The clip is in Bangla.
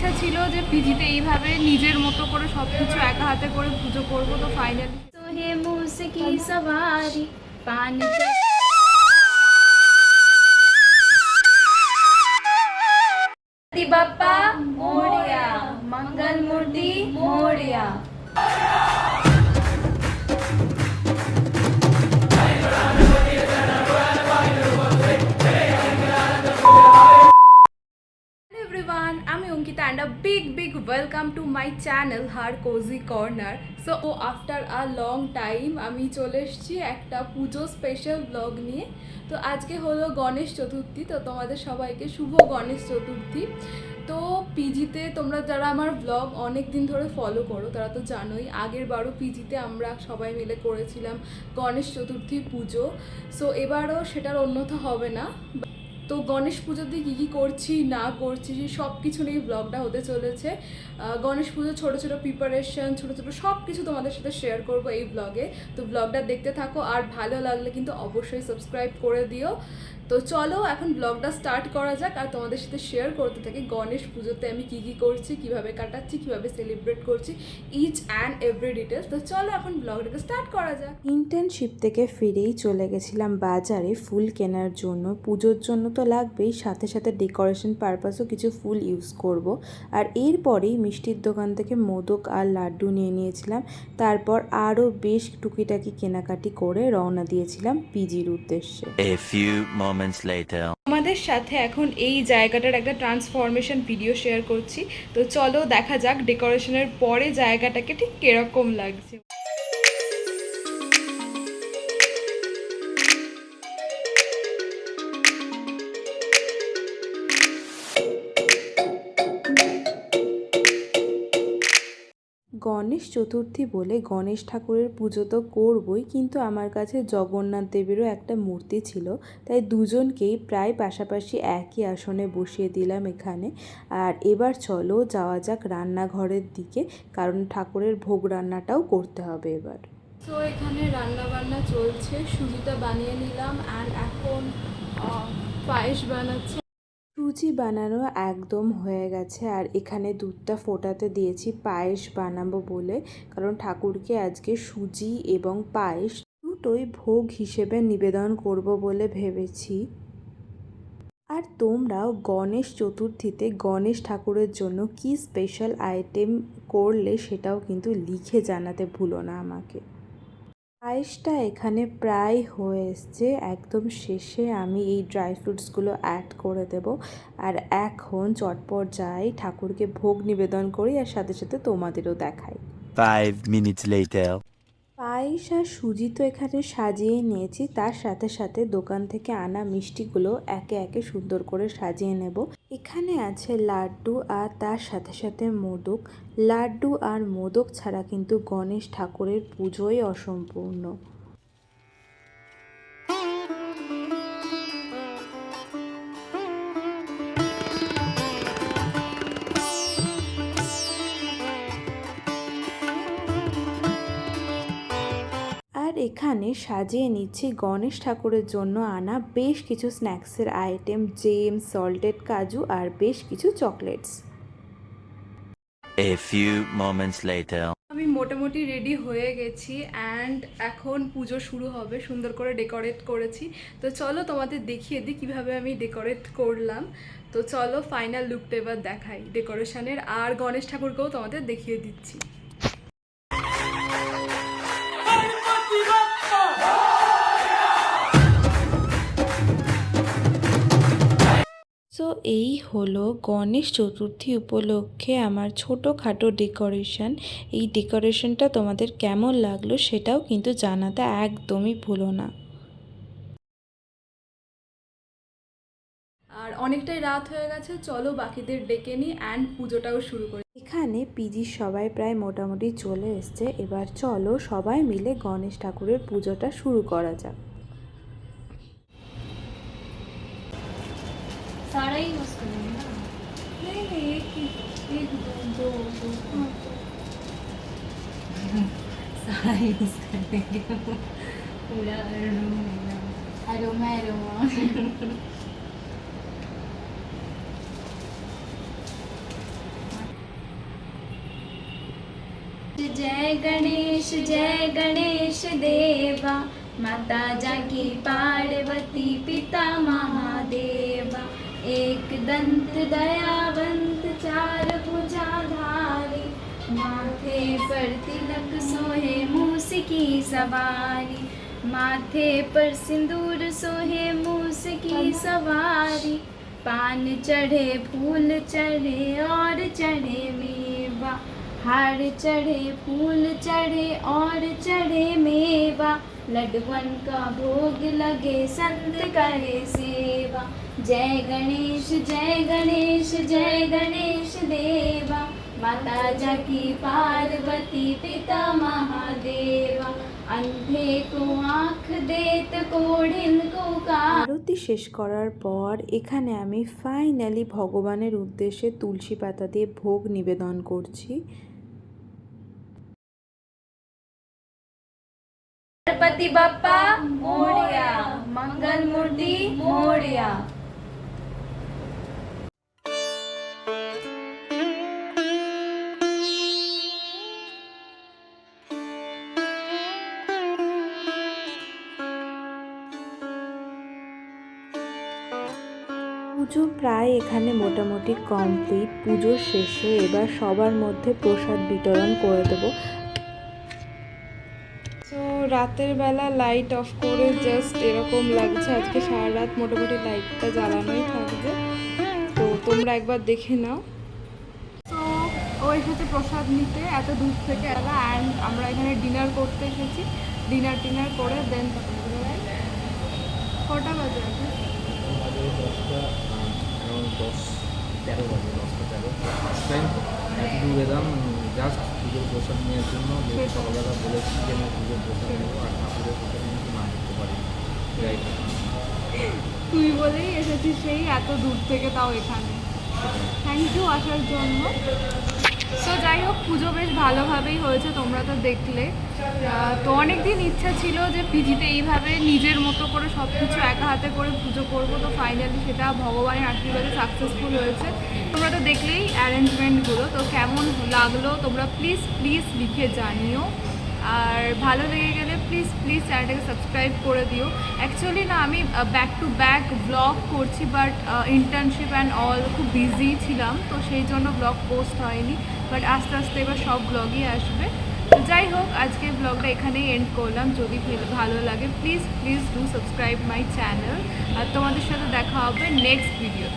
ইচ্ছা ছিল যে পিজিতে এইভাবে নিজের মতো করে সব কিছু একা হাতে করে পুজো করব তো ফাইনালি তো হে মুসকি সবারি পানি বাপ্পা মোরিয়া। মঙ্গল মূর্তি মোরিয়া। আমি Ankita and a big big welcome to my channel her cozy corner so O after a long time আমি চলে এসেছি একটা পুজো স্পেশাল ব্লগ নিয়ে। তো আজকে হলো গণেশ চতুর্থী, তো তোমাদের সবাইকে শুভ গণেশ চতুর্থী। তো পিজিতে তোমরা যারা আমার ব্লগ অনেক দিন ধরে ফলো করো, তারা তো জানোই, আগের বারও পিজিতে আমরা সবাই মিলে করেছিলাম গণেশ চতুর্থী পুজো। সো এবারও সেটার অন্যথা হবে না। তো গণেশ পুজোতে কী কী করছি, না করছি সব কিছু নিয়ে ব্লগটা হতে চলেছে। গণেশ পুজো ছোটো ছোটো প্রিপারেশন ছোটো ছোটো সব কিছু তোমাদের সাথে শেয়ার করব এই ব্লগে তো ব্লগটা দেখতে থাকো, আর ভালো লাগলে কিন্তু অবশ্যই সাবস্ক্রাইব করে দিও। তো চলো এখন ব্লগটা স্টার্ট করা যাক আর তোমাদের সাথে শেয়ার করতে থাকি গণেশ পুজোতে আমি কী কী করছি কীভাবে কাটাচ্ছি কীভাবে সেলিব্রেট করছি ইচ অ্যান্ড এভরি ডিটেলস তো চলো এখন ব্লগটাকে স্টার্ট করা যাক। ইন্টার্নশিপ থেকে ফিরেই চলে গেছিলাম বাজারে ফুল কেনার জন্য। পুজোর জন্য তো লাগবেই সাথে সাথে ডেকোরেশন পারপাসও কিছু ফুল ইউজ করব। আর এরপরেই মিষ্টির দোকান থেকে মোদক আর লাড্ডু নিয়ে নিয়েছিলাম। তারপর আরও বেশ টুকিটাকি কেনাকাটি করে রওনা দিয়েছিলাম পিজির উদ্দেশ্যে। A few moments later. আমাদের সাথে এখন এই জায়গাটার একটা ট্রান্সফরমেশন ভিডিও শেয়ার করছি তো চলো দেখা যাক ডেকোরেশনের পরে জায়গাটাকে ঠিক কীরকম লাগছে গণেশ চতুর্থী বলে গণেশ ঠাকুরের পুজো তো করবই, কিন্তু আমার কাছে জগন্নাথ দেবেরও একটা মূর্তি ছিল। তাই দুজনকেই প্রায় পাশাপাশি একই আসনে বসিয়ে দিলাম এখানে। আর এবার চলো যাওয়া যাক রান্নাঘরের দিকে, কারণ ঠাকুরের ভোগ রান্নাটাও করতে হবে এবার। তো এখানে রান্না বান্না চলছে। সুজিটা বানিয়ে নিলাম অ্যান্ড এখন পায়েস বানাচ্ছি। সুজি বানানো একদম হয়ে গেছে আর এখানে দুধটা ফোটাতে দিয়েছি পায়েস বানাবো বলে। কারণ ঠাকুরকে আজকে সুজি এবং পায়েস দুটোই ভোগ হিসেবে নিবেদন করব বলে ভেবেছি। আর তোমরাও গণেশ চতুর্থীতে গণেশ ঠাকুরের জন্য কি স্পেশাল আইটেম করলে সেটাও কিন্তু লিখে জানাতে ভুলো না আমাকে। পায়েসটা এখানে প্রায় হয়ে এসছে। একদম শেষে আমি এই ড্রাই ফ্রুটসগুলো অ্যাড করে দেব। আর এখন চটপট যাই ঠাকুরকে ভোগ নিবেদন করি আর সাথে সাথে তোমাদেরও দেখাই। Minutes later. পায়েস আর সুজি তো এখানে সাজিয়ে নিয়েছি। তার সাথে সাথে দোকান থেকে আনা মিষ্টিগুলো একে একে সুন্দর করে সাজিয়ে নেব। এখানে আছে লাড্ডু আর তার সাথে সাথে মোদক। লাড্ডু আর মোদক ছাড়া কিন্তু গণেশ ঠাকুরের পুজোই অসম্পূর্ণ। এখানে সাজিয়ে নিচ্ছি গণেশ ঠাকুরের জন্য আনা বেশ কিছু স্ন্যাক্সের আইটেম জেম সল্টেড কাজু আর বেশ কিছু chocolates. A few moments later. আমি মোটামুটি রেডি হয়ে গেছি অ্যান্ড এখন পুজো শুরু হবে সুন্দর করে ডেকোরেট করেছি। তো চলো তোমাদের দেখিয়ে দিই কীভাবে আমি ডেকোরেট করলাম। তো চলো ফাইনাল লুকটা এবার দেখাই। ডেকোরেশনের আর গণেশ ঠাকুরকেও তোমাদের দেখিয়ে দিচ্ছি। এই হলো গণেশ চতুর্থী উপলক্ষে আমার ছোটোখাটো ডেকোরেশন। এই ডেকোরেশনটা তোমাদের কেমন লাগল সেটাও কিন্তু জানাতে একদমই ভুলো না। আর অনেকটাই রাত হয়ে গেছে চলো বাকিদের ডেকে নিই অ্যান্ড পুজোটাও শুরু করি। এখানে পিজির সবাই প্রায় মোটামুটি চলে এসছে এবার চলো সবাই মিলে গণেশ ঠাকুরের পুজোটা শুরু করা যাক। सारा ही यूज़ करेंगे ना। नहीं नहीं एक एक दो दो सारा यूज़ पूरा रूम जय गणेश जय गणेश देवा। माता जाकी पार्वती पिता महादेवा। एक दंत दयावंत चार भुजाधारी, माथे पर तिलक सोहे मूस की सवारी, माथे पर सिंदूर सोहे मूस की सवारी, पान चढ़े, फूल चढ़े और चढ़े मेवा, हार चढ़े, फूल चढ़े और चढ़े मेवा लडवन का भोग लगे संत करे सेवा। जय गणेश जय गणेश जय गणेश देवा माता जाकी पार्वती पिता महादेवा अंधे को आँख देत कोढ़िन को का আরতি শেষ করার পর এখানে আমি ফাইনালি ভগবানের উদ্দেশ্যে তুলসী পাতা দিয়ে ভোগ নিবেদন করছি गणपति बाप्पा मोरिया मंगल मूर्ति मोरिया পুজো প্রায় এখানে মোটামুটি কমপ্লিট পুজোর শেষে এবার সবার মধ্যে প্রসাদ বিতরণ করে দেবো। সো রাতের বেলা লাইট অফ করে জাস্ট এরকম লাগছে। আজকে সারা রাত মোটামুটি লাইটটা জ্বালানোই থাকবে। তো তোমরা একবার দেখে নাও। তো ও এসেছে প্রসাদ নিতে এত দূর থেকে এলা অ্যান্ড আমরা এখানে ডিনার করতে এসেছি। ডিনার টিনার করে দেন কটা বাজে আছে দশ তেরো বাজে দশটা তেরো ফার্স্ট টাইম এত দূর এলাম জাস্ট পুজোর প্রসাদ নেওয়ার জন্য যে সেটাই। সকালবেলা বলেছি যে আমি পুজোর প্রসাদ নেব আর ঠাকুরের প্রসাদ কিন্তু না করতে পারি তুই বলেই এসেছিস সেই এত দূর থেকে তাও এখানে থ্যাংক ইউ আসার জন্য সো যাই হোক, পুজো বেশ ভালোভাবেই হয়েছে তোমরা তো দেখলে। তো অনেক দিন ইচ্ছা ছিল যে পিজিতে এইভাবে নিজের মতো করে সব কিছু একা হাতে করে পুজো করব, তো ফাইনালি সেটা ভগবানের আশীর্বাদে সাকসেসফুল হয়েছে। তোমরা তো দেখলেই অ্যারেঞ্জমেন্টগুলো তো কেমন লাগল তোমরা প্লিজ প্লিজ লিখে জানিও। আর ভালো লেগে গেলে প্লিজ প্লিজ চ্যানেলটাকে সাবস্ক্রাইব করে দিও। অ্যাকচুয়ালি না, আমি ব্যাক টু ব্যাক ব্লগ করছি বাট ইন্টার্নশিপ অ্যান্ড অল খুব বিজি ছিলাম, তো সেই জন্য ব্লগ পোস্ট হয়নি। বাট আস্তে আস্তে এবার সব ব্লগই আসবে। তো যাই হোক, আজকে ব্লগটা এখানেই এন্ড করলাম। যদি ভালো লাগে please please do subscribe my channel আর তোমাদের সাথে দেখা হবে নেক্সট ভিডিও